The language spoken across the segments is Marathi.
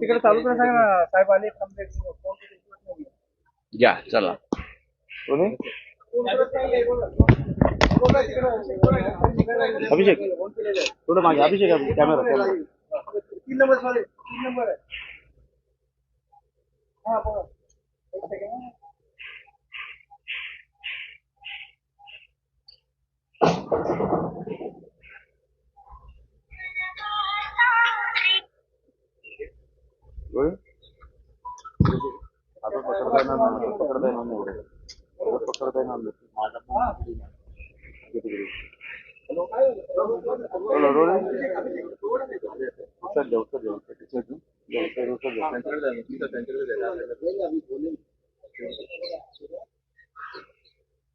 तिकडे ना साहेब आले. या चला. अभिषेक. थोडं मागे अभिषेक कॅमेरा तीन नंबर सॉरी तीन नंबर आहे. पकडता येणार नाही, पकडता येणार नाही एवढं. एवढं पकडता येणार नाही. माझा पण किती किती?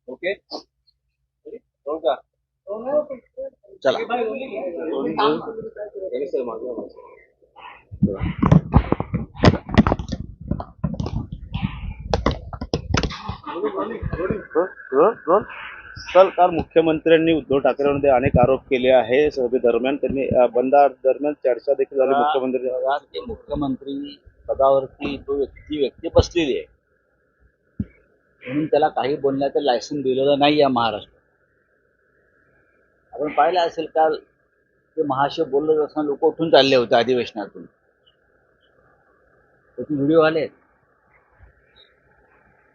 ओके. का चला. रोल, रोल, चल काल मुख्यमंत्र्यांनी उद्धव ठाकरेंमध्ये अनेक आरोप केले आहे. सभेदरम्यान त्यांनी बंदा दरम्यान चर्चा देखील झाली मुख्यमंत्री मुख्यमंत्री पदावरती तो व्यक्ती व्यक्ती बसलेली आहे म्हणून त्याला काही बोलण्याचं लायसन दिलेलं नाही या महाराष्ट्रात. आपण पाहिलं असेल काल ते महाशय बोलत असताना लोक उठून चालले होते अधिवेशनातून. त्याचे व्हिडिओ आले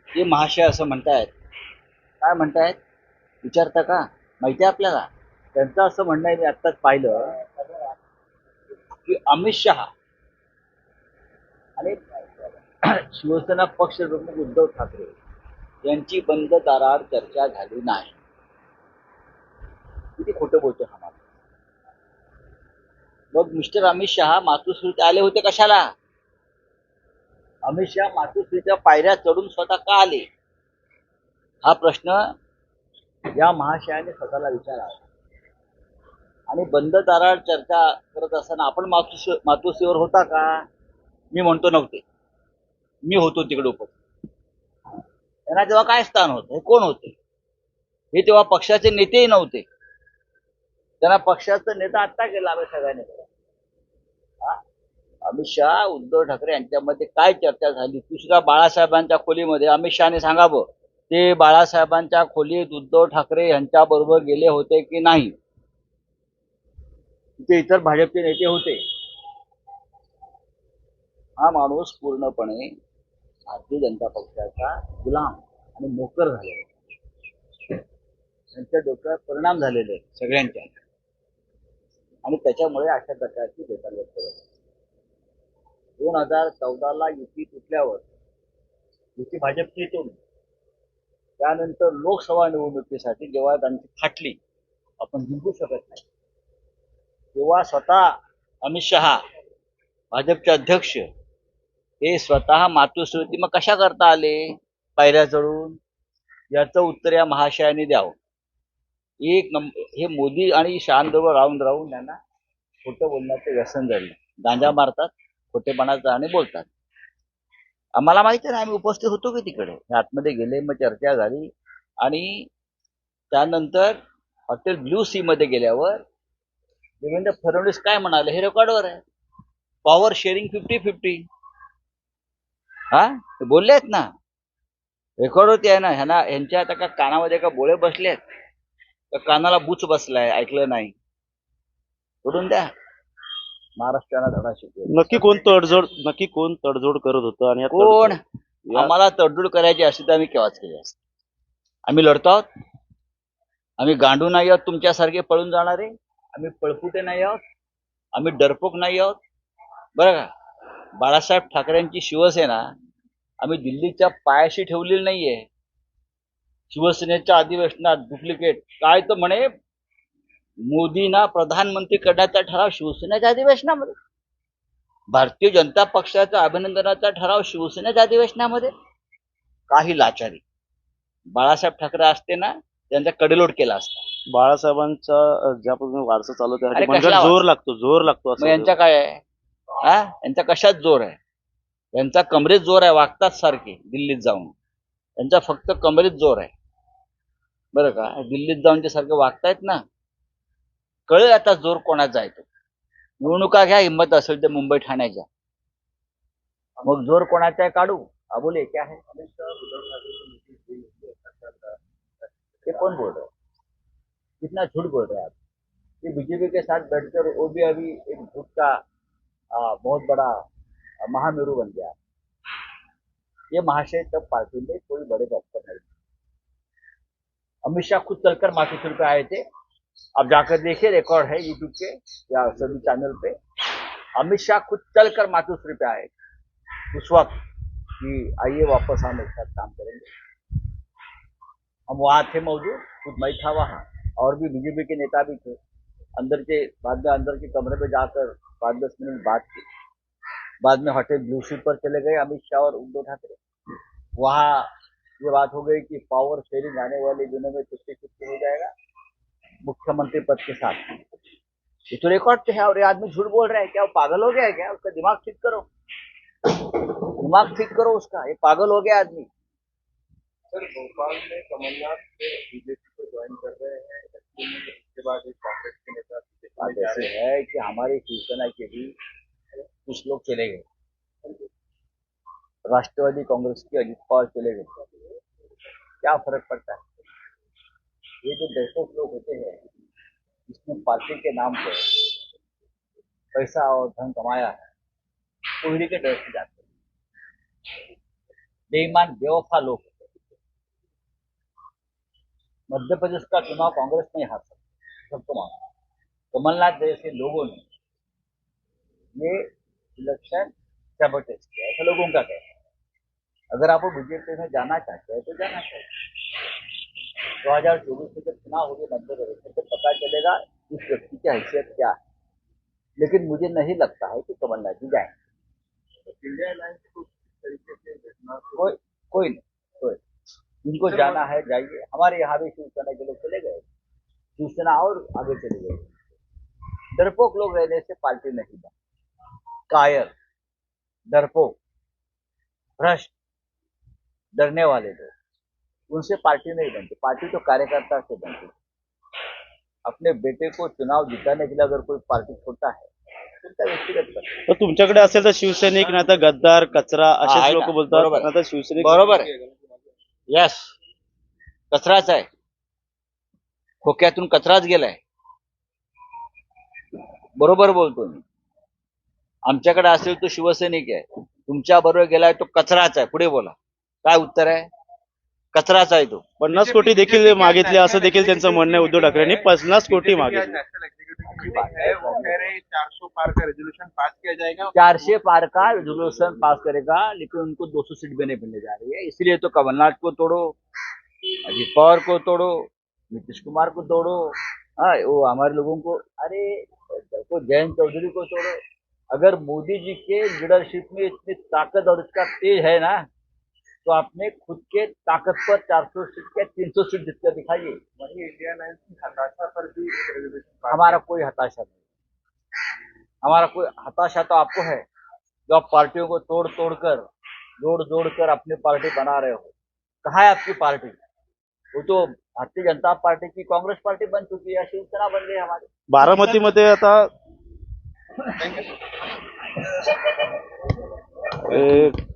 ते महाशय असं म्हणतायत काय म्हणतायत? विचारता का? माहिती आहे आपल्याला? त्यांचं असं म्हणणं आहे मी आत्ताच पाहिलं की अमित शहा आणि शिवसेना पक्ष प्रमुख उद्धव ठाकरे यांची बंद दारावर चर्चा झाली नाही. किती खोटं बोलतो हा माणूस. मग मिस्टर अमित शहा मातोश्रीत आले होते कशाला? अमित शहा मातोश्रीच्या पायऱ्या चढून स्वतः का आले? हा प्रश्न या महाशयाने स्वतःला विचारावा. आणि बंद दारावर चर्चा करत असताना आपण मातोश्री मातोश्रीवर होता का? मी म्हणतो नव्हते. मी होतो तिकडे उपस्थित. त्यांना तेव्हा काय स्थान होतं? हे कोण होते? हे तेव्हा पक्षाचे नेतेही नव्हते. त्यांना पक्षाचा नेता आत्ता केला आम्ही सगळ्यांनी हा? अमित शहा उद्धव ठाकरे यांच्यामध्ये काय चर्चा झाली? दुसऱ्या बाळासाहेबांच्या खोलीमध्ये अमित शहाने सांगावं. ते बाळासाहेबांच्या खोलीत उद्धव ठाकरे यांच्याबरोबर गेले होते की नाही? तिथे इतर भाजपचे नेते होते. हा माणूस पूर्णपणे भारतीय जनता पक्षाचा गुलाम आणि मोकर झालेला त्यांच्या डोक्यावर परिणाम झालेले सगळ्यांच्या. आणि त्याच्यामुळे अशा प्रकारची बेकार व्यक्त दोन हजार चौदाला युती तुटल्यावर युती भाजपची येतो त्यानंतर लोकसभा निवडणुकीसाठी जेव्हा त्यांची फाटली आपण जिंकू शकत नाही. तेव्हा स्वतः अमित शहा भाजपचे अध्यक्ष हे स्वतः मातृश्रुती मग कशा करता आले? पायऱ्या चढून? याचं उत्तर या महाशयाने द्यावं. एक नंबर हे मोदी आणि शहांबरोबर राहून राहून त्यांना खोटं बोलण्याचं व्यसन झालं. गांजा मारतात खोटेपणाचं आणि बोलतात. आम्हाला माहिती नाही आम्ही उपस्थित होतो की तिकडे. आतमध्ये गेले मग चर्चा झाली. आणि त्यानंतर हॉटेल ब्ल्यू सी मध्ये गेल्यावर देवेंद्र फडणवीस काय म्हणाले हे रेकॉर्डवर आहे. पॉवर शेअरिंग फिफ्टी फिफ्टी हा? ते बोलले आहेत ना. रेकॉर्ड होते आहे ना ह्यांना ह्यांच्या आता का कानामध्ये का बोळे बसले आहेत का कानाला बुच बसलाय ऐकलं नाही. सोडून द्या. महाराष्ट्राला धडा शिकवेल. नक्की कोण तडजोड नक्की कोण तडजोड करत होतं आणि या कोण? तडजोड- या- आम्हाला तडजोड करायची असती तर आम्ही केव्हाच केली असती आम्ही लढतो आहोत. आम्ही गांडू नाही आहोत तुमच्यासारखे पळून जाणारे. आम्ही पळपुटे नाही आहोत. आम्ही डरपोक नाही आहोत. बरं का? बाळासाहेब ठाकरेंची शिवसेना आम्ही दिल्लीच्या पायाशी ठेवलेली नाहीये. शिवसेनेच्या अधिवेशनात डुप्लिकेट काय तर म्हणे मोदींना प्रधानमंत्री करण्याचा ठराव शिवसेनेच्या अधिवेशनामध्ये. भारतीय जनता पक्षाचा अभिनंदनाचा ठराव शिवसेनेच्या अधिवेशनामध्ये. काही लाचारी. बाळासाहेब ठाकरे असते ना त्यांचा कडेलोट केला असता. बाळासाहेबांचा ज्या पद्धतीने वारसा चालू म्हणजे? जोर लागतो जोर लागतो असं. यांचा काय आहे? हा? यांचा कशात जोर आहे? यांचा कमरेत जोर आहे वागतात सारखे दिल्लीत जाऊन. यांचा फक्त कमरेत जोर आहे. बरं का? दिल्लीत जाऊन ते सारखे वागतायत ना? कळेल आता जोर कोणाचा आहे तो. निवडणुका घ्या हिंमत असेल तर मुंबई ठाण्याच्या मग जोर कोणाचा आहे काढू? अबोले क्या है अमित शाह ये कौन बोल रहे कितना झूठ बोल रहे आप? ये बीजेपी के साथ बैठकर वो भी अभी एक झूठ का आ, बहुत बड़ा महामेरू बन गया। ये महाशय तब पार्टी में कोई बड़े डॉक्टर नहीं। अमित शाह खुद चलकर माथुर पे आए थे। अब जाकर देखिए रिकॉर्ड है यूट्यूब के या सभी चैनल पे। अमित शाह खुद चलकर माथुर पे आए। उस वक्त कि आइए वापस, हम एक साथ काम करेंगे। हम वहाँ थे मौजूद, खुद मैं था वहाँ। और भी बीजेपी के नेता भी थे। अंदर के, बाद में अंदर के कमरे में जाकर पाँच दस मिनट बात की। बाद में हटे ब्लू शीट पर चले गए अमित शाह और उद्धव ठाकरे। वहाँ ये बात हो गई कि पावर शेयरिंग आने वाले दिनों में फिफ्टी फिफ्टी हो जाएगा। मुख्यमंत्री पद के साथ। ये तो रिकॉर्ड पे है और ये आदमी झूठ बोल रहा है। क्या वो पागल हो गया है क्या? उसका दिमाग ठीक करो। दिमाग ठीक करो उसका। ये पागल हो गया आदमी। सर भोपाल में कमलनाथ बीजेपी को ज्वाइन कर रहे हैं। बाद एक कांग्रेस के नेता ऐसे है कि हमारे शिवसेना के भी कुछ लोग चले गए। राष्ट्रवादी कांग्रेस के अजित पवार चले गए। क्या फ़र्क पड़ता है? ये जो दहशत लोग होते हैं, जिसने पार्टी के नाम पर पैसा और धन कमाया है कोहरे के डर से जाते हैं बेईमान, बेवफा लोग होते हैं। मध्य प्रदेश का चुनाव कांग्रेस नहीं हार सकती, सबको है। कमलनाथ जैसे लोगों ने ये इलेक्शन सैबोटेज किया ऐसा लोगों का कहना है अगर आपको बीजेपी में जाना चाहते हैं तो जाना चाहिए दो हज़ार चौबीस में जब चुनाव होंगे मध्य प्रदेश में पता चलेगा इस व्यक्ति की हैसियत क्या है। लेकिन मुझे नहीं लगता है कि कमलनाथ जी जाएँगे कोई कोई नहीं कोई इनको जाना है। जाइए हमारे यहाँ भी शिवसेना के लोग चले गए शिवसेना और आगे चले गए। डरपोक लोग रहने से पार्टी नहीं बनी कायर डरपोक भ्रष्ट, डरने वाले लोग। उनसे पार्टी नहीं बनती। पार्टी तो कार्यकर्ता से बनती। है। अपने बेटे को चुनाव जिताने के लिए अगर कोई पार्टी छोड़ता है तर तुमच्याकडे असेल तर शिवसैनिक नाही तर गद्दार कचरा असेच. लोक बोलतात बरोबर. नाही तर शिवसैनिक बरोबर आहे. यस कचराच आहे. खोक्यातून कचराच गेलाय. बरोबर बोलतो मी. आमच्याकडे असेल तो शिवसैनिक आहे. तुमच्या बरोबर गेलाय तो कचराच आहे. पुढे बोला. काय उत्तर आहे? कचराच आहे तो. पन्नास कोटी देखील मागितले असं देखील त्यांचं म्हणणं आहे उद्धव ठाकरेंनी. पन्नास कोटी मागितले. नेशनल एग्जीक्यूटिव की मीटिंग वो कह रहे चार सौ पार का रेजोल्यूशन पास किया जाएगा? चार से पार का रेजोल्यूशन पास करेगा? लेकिन उनको 200 सीट भी नहीं मिलने जा रही है। इसलिए तो कमलनाथ को तोड़ो अजित पवार को तोड़ो नीतीश कुमार को तोड़ो हाँ वो हमारे लोगों को अरे देखो जयंत चौधरी को तोड़ो। अगर मोदी जी के लीडरशिप में इतनी ताकत और इसका तेज है ना तो आपने खुद के ताकत पर 400 सीट के 300 सीट जीतकर दिखाइए वहीं इंडिया अलायंस की हताशा पर भी हमारा कोई हताशा नहीं। हमारा कोई हताशा तो आपको है जो आप पार्टियों को तोड़ तोड़ कर जोड़ जोड़ कर अपनी पार्टी बना रहे हो। कहा है आपकी पार्टी? वो तो भारतीय जनता पार्टी की कांग्रेस पार्टी बन चुकी है शिवसेना बन गई है हमारी बारामतीमध्ये आता एक